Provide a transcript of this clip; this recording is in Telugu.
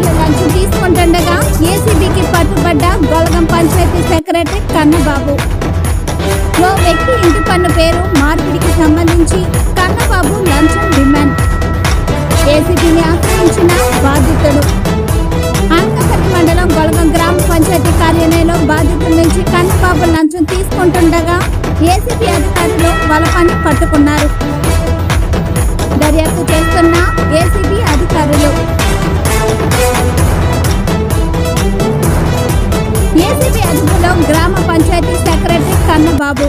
వేల లంచం తీసుకుంటుండగా ఏసీబీకి పట్టుబడ్డ గొలగం పంచాయతీ సెక్రటరీ కన్నబాబు. ఓ వ్యక్తి ఇంటి పన్ను పేరు మార్పిడికి సంబంధించి కన్నబాబు లంచం డిమాండ్. ఏసీబీని ఆక్రమించిన బాధితుడు. అనకాపల్లి మండలం గొలగం గ్రామ పంచాయతీ కార్యాలయంలో బాధితుల నుంచి కన్నబాబు లంచం తీసుకుంటుండగా ఏసీబీ అధికారులు బలపాన్ని పట్టుకున్నారు. ఏసీబీ అధికారులు గ్రామ పంచాయతీ సెక్రటరీ కన్నబాబు.